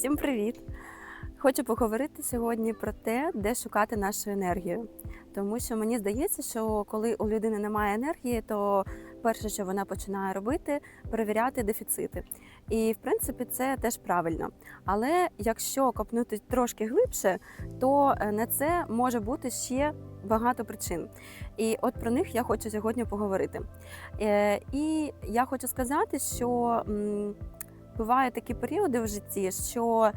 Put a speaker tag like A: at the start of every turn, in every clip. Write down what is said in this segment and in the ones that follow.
A: Всім привіт! Хочу поговорити сьогодні про те, де шукати нашу енергію. Тому що мені здається, що коли у людини немає енергії, то перше, що вона починає робити, перевіряти дефіцити. І в принципі це теж правильно. Але якщо копнути трошки глибше, то е, на це може бути ще багато причин. І от про них я хочу сьогодні поговорити. Е, І я хочу сказати, що бувають такі періоди в житті, що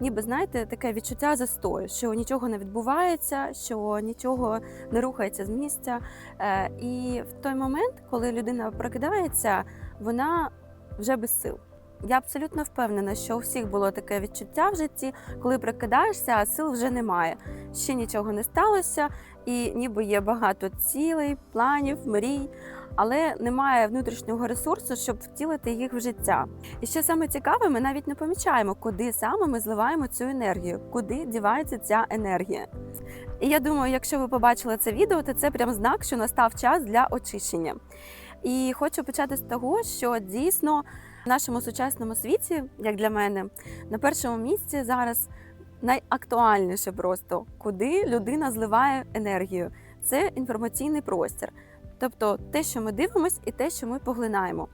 A: ніби знаєте, таке відчуття застою, що нічого не відбувається, що нічого не рухається з місця. Е, І в той момент, коли людина прокидається, вона вже без сил. Я абсолютно впевнена, що у всіх було таке відчуття в житті, коли прокидаєшся, а сил вже немає. Ще нічого не сталося, і ніби є багато цілей, планів, мрій, але немає внутрішнього ресурсу, щоб втілити їх в життя. І що саме цікаве, ми навіть не помічаємо, куди саме ми зливаємо цю енергію, куди дівається ця енергія. І я думаю, якщо ви побачили це відео, то це прям знак, що настав час для очищення. І хочу почати з того, що дійсно в нашому сучасному світі, як для мене, на першому місці зараз найактуальніше просто, куди людина зливає енергію. Це інформаційний простір. Тобто те, що ми дивимося, і те, що ми поглинаємо.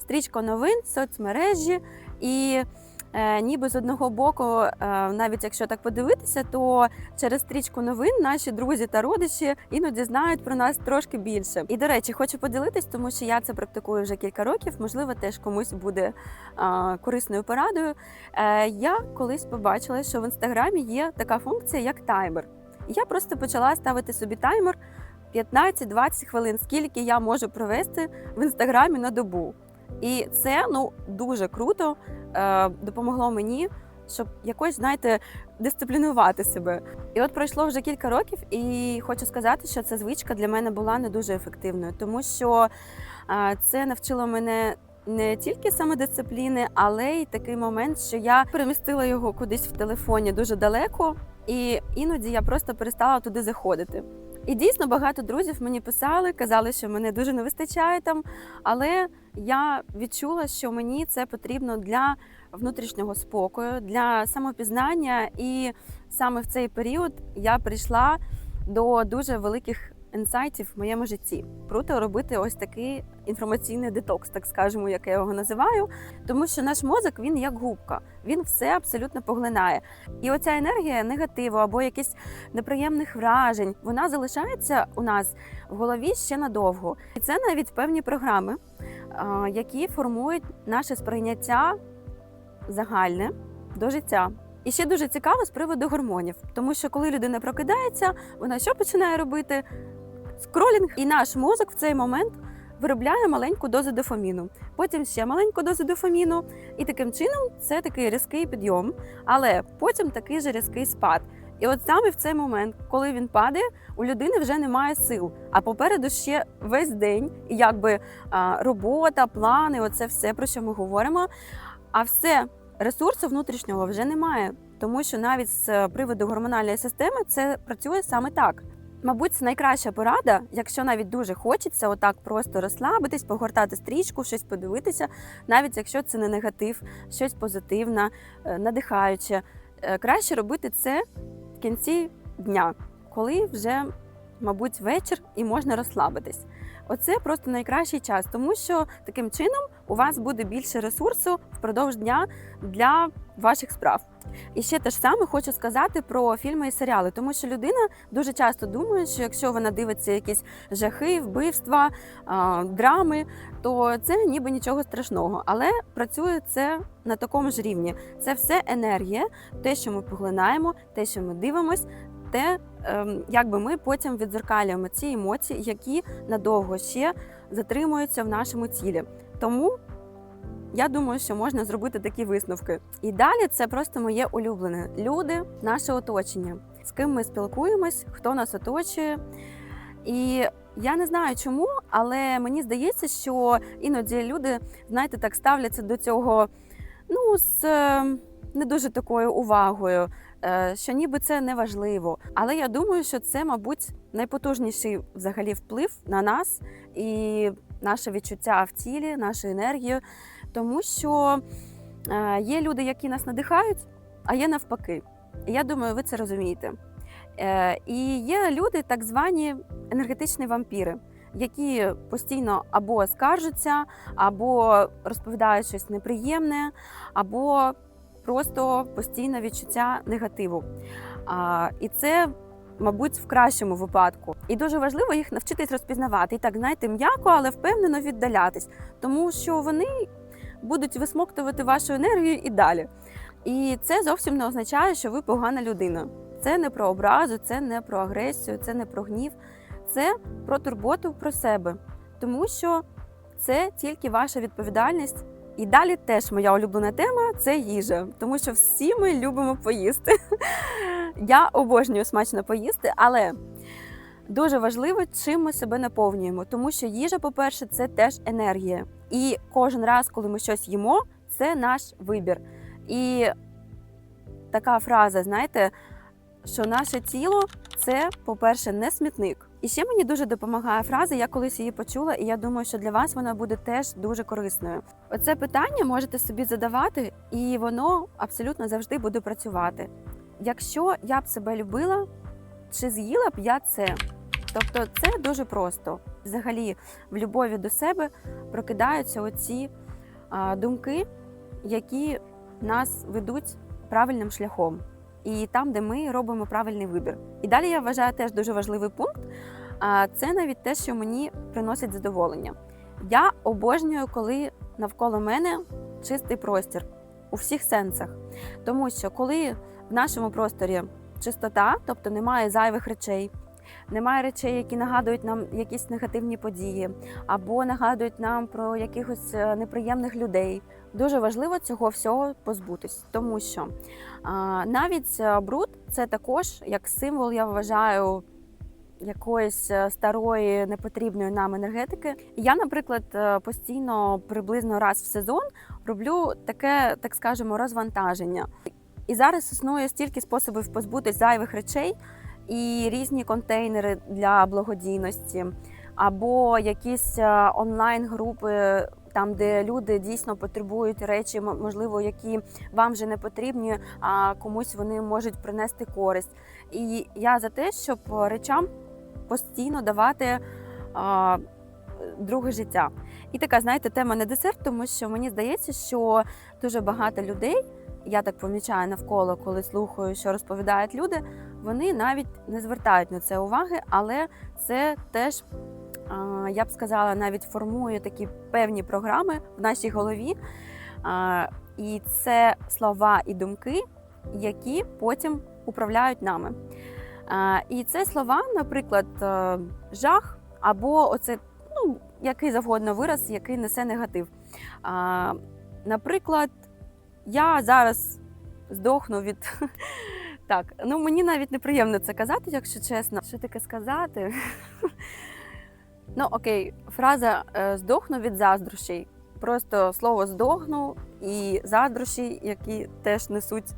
A: Стрічка новин, соцмережі, і ніби з одного боку, е, навіть якщо так подивитися, то через стрічку новин наші друзі та родичі іноді знають про нас трошки більше. І до речі, хочу поділитись, тому що я це практикую вже кілька років. Можливо, теж комусь буде е, корисною порадою. Е, я колись побачила, що в інстаграмі є така функція, як таймер. Я просто почала ставити собі таймер 15-20 хвилин, скільки я можу провести в інстаграмі на добу. І це ну дуже круто е, допомогло мені, щоб якось, знаєте, дисциплінувати себе. І от пройшло вже кілька років, і хочу сказати, що ця звичка для мене була не дуже ефективною, тому що е, це навчило мене. Не тільки самодисципліни, але й такий момент, що я перемістила його кудись в телефоні дуже далеко, і іноді я просто перестала туди заходити. І дійсно багато друзів мені писали, казали, що мене дуже не вистачає там. Але я відчула, що мені це потрібно для внутрішнього спокою, для самопізнання. І саме в цей період я прийшла до дуже великих інсайтів в моєму житті. Круто робити ось такий інформаційний детокс, так скажемо, як я його називаю. Тому що наш мозок він як губка, він все абсолютно поглинає. І оця енергія негативу або якихось неприємних вражень, вона залишається у нас в голові ще надовго. І це навіть певні програми, які формують наше сприйняття загальне до життя. І ще дуже цікаво з приводу гормонів, тому що коли людина прокидається, вона що починає робити? Скролінг, і наш мозок в цей момент виробляє маленьку дозу дофаміну, потім ще маленьку дозу дофаміну, і таким чином це такий різкий підйом, але потім такий же різкий спад. І от саме в цей момент, коли він падає, у людини вже немає сил. А попереду ще весь день, і якби робота, плани, оце все про що ми говоримо. А все ресурсу внутрішнього вже немає, тому що навіть з приводу гормональної системи це працює саме так. Мабуть, це найкраща порада, якщо навіть дуже хочеться отак просто розслабитись, погортати стрічку, щось подивитися, навіть якщо це не негатив, щось позитивне, е, надихаюче. Е, Краще робити це в кінці дня, коли вже, мабуть, вечір і можна розслабитись. Оце просто найкращий час, тому що таким чином у вас буде більше ресурсу впродовж дня для ваших справ. І ще те ж саме хочу сказати про фільми і серіали, тому що людина дуже часто думає, що якщо вона дивиться якісь жахи, вбивства, драми, то це ніби нічого страшного. Але працює це на такому ж рівні. Це все енергія, те, що ми поглинаємо, те, що ми дивимось, те, ем, якби ми потім відзеркалюємо ці емоції, які надовго ще затримуються в нашому тілі. Тому я думаю, що можна зробити такі висновки. І далі це просто моє улюблене. Люди, наше оточення, з ким ми спілкуємось, хто нас оточує. І я не знаю чому, але мені здається, що іноді люди, знаєте, так ставляться до цього ну, з е, не дуже такою увагою, е, що ніби це не важливо. Але я думаю, що це, мабуть, найпотужніший взагалі вплив на нас і наше відчуття в тілі, нашу енергію. Тому що е, є люди, які нас надихають, а є навпаки. Я думаю, ви це розумієте. Е, І є люди, так звані енергетичні вампіри, які постійно або скаржаться, або розповідають щось неприємне, або просто постійне відчуття негативу. І це, мабуть, в кращому випадку. І дуже важливо їх навчитись розпізнавати. І так, знаєте, м'яко, але впевнено віддалятись, тому що вони будуть висмоктувати вашу енергію і далі. І це зовсім не означає, що ви погана людина. Це не про образу, це не про агресію, це не про гнів, це про турботу про себе, тому що це тільки ваша відповідальність. І далі теж моя улюблена тема це їжа, тому що всі ми любимо поїсти. Я обожнюю смачно поїсти, але дуже важливо, чим ми себе наповнюємо, тому що їжа, по-перше, це теж енергія. І кожен раз, коли ми щось їмо, це наш вибір. І така фраза, знаєте, що наше тіло це, по-перше, не смітник. І ще мені дуже допомагає фраза, я колись її почула, і я думаю, що для вас вона буде теж дуже корисною. Оце питання можете собі задавати, і воно абсолютно завжди буде працювати. Якщо я б себе любила, чи з'їла б я це? Тобто це дуже просто. Взагалі, в любові до себе прокидаються оці а, думки, які нас ведуть правильним шляхом. І там, де ми робимо правильний вибір. І далі я вважаю теж дуже важливий пункт. А це навіть те, що мені приносить задоволення. Я обожнюю, коли навколо мене чистий простір у всіх сенсах. Тому що коли в нашому просторі чистота, тобто немає зайвих речей, немає речей, які нагадують нам якісь негативні події, або нагадують нам про якихось е, неприємних людей. Дуже важливо цього всього позбутись, тому що а, навіть е, бруд це також як символ, я вважаю. Якоїсь е, старої непотрібної нам енергетики. Я, наприклад, постійно приблизно раз в сезон роблю таке, так скажемо, розвантаження. І зараз існує стільки способів позбутись зайвих речей і різні контейнери для благодійності, або якісь е, онлайн-групи, там де люди дійсно потребують речі, можливо, які вам вже не потрібні, а комусь вони можуть принести користь. І я за те, щоб речам постійно давати а, друге життя. І така, знаєте, тема не десерт, тому що мені здається, що дуже багато людей, я так помічаю навколо, коли слухаю, що розповідають люди, вони навіть не звертають на це уваги, але це теж, я б сказала, навіть формує такі певні програми в нашій голові. І це слова і думки, які потім управляють нами. І це слова, наприклад, е, жах або оце, ну, який завгодно вираз, який несе негатив. Наприклад, я зараз здохну від. Так, ну мені навіть неприємно це казати, якщо чесно. Що таке сказати? Ну, окей, фраза е, здохну від заздрощей. Просто слово здохну і заздрощі, які теж несуть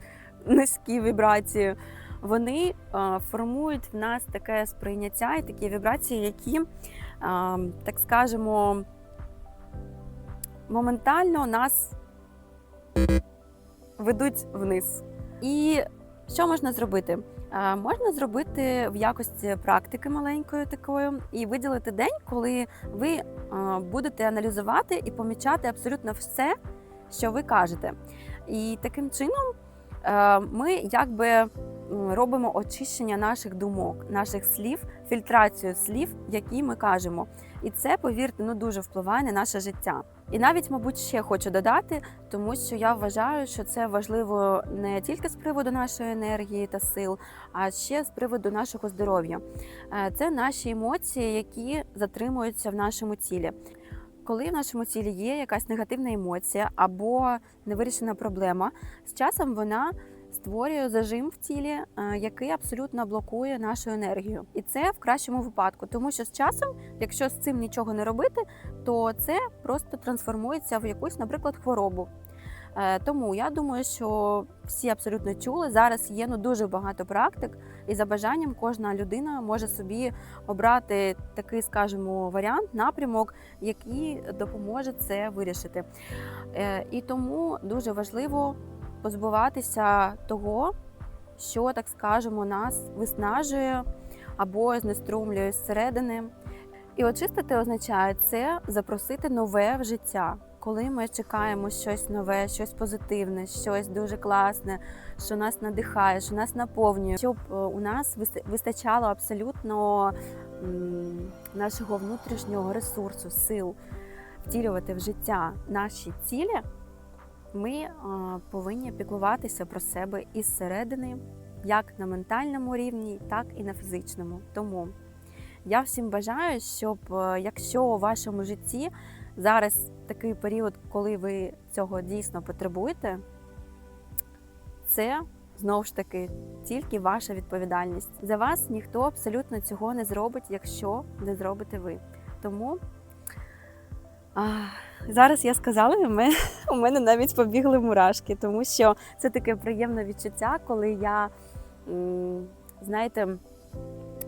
A: низькі вібрації вони е, формують в нас таке сприйняття і такі вібрації, які, е, так скажемо, моментально нас ведуть вниз. І що можна зробити? Можна зробити в якості практики маленькою такою і виділити день, коли ви будете аналізувати і помічати абсолютно все, що ви кажете. І таким чином ми якби робимо очищення наших думок, наших слів, фільтрацію слів, які ми кажемо. І це, повірте, ну дуже впливає на наше життя. І навіть, мабуть, ще хочу додати, тому що я вважаю, що це важливо не тільки з приводу нашої енергії та сил, а ще з приводу нашого здоров'я. Е, Це наші емоції, які затримуються в нашому тілі. Коли в нашому тілі є якась негативна емоція або невирішена проблема, з часом вона створює зажим в тілі, е, який абсолютно блокує нашу енергію. І це в кращому випадку, тому що з часом, якщо з цим нічого не робити, то це просто трансформується в якусь, наприклад, хворобу. Е, Тому я думаю, що всі абсолютно чули. Зараз є ну дуже багато практик, і за бажанням кожна людина може собі обрати такий, скажімо, варіант, напрямок, який допоможе це вирішити. Е, І тому дуже важливо позбуватися того, що, так скажемо, нас виснажує або знеструмлює зсередини. І очистити означає це запросити нове в життя. Коли ми чекаємо щось нове, щось позитивне, щось дуже класне, що нас надихає, що нас наповнює, щоб е, у нас вис- вистачало абсолютно нашого внутрішнього ресурсу, сил втілювати в життя наші цілі, ми е, повинні піклуватися про себе із середини, як на ментальному рівні, так і на фізичному. Тому я всім бажаю, щоб е, якщо у вашому житті зараз такий період, коли ви цього дійсно потребуєте, це знову ж таки тільки ваша відповідальність. За вас ніхто абсолютно цього не зробить, якщо не зробите ви. Тому а, зараз я сказала, і мене, у мене навіть побігли мурашки, тому що це таке приємне відчуття, коли я, знаєте,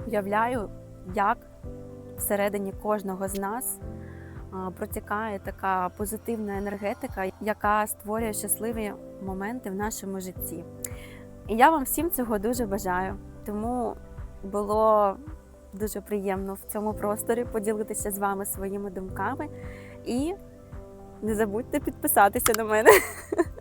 A: уявляю, як всередині кожного з нас протікає така позитивна енергетика, яка створює щасливі моменти в нашому житті. І я вам всім цього дуже бажаю. Тому було дуже приємно в цьому просторі поділитися з вами своїми думками. І не забудьте підписатися на мене.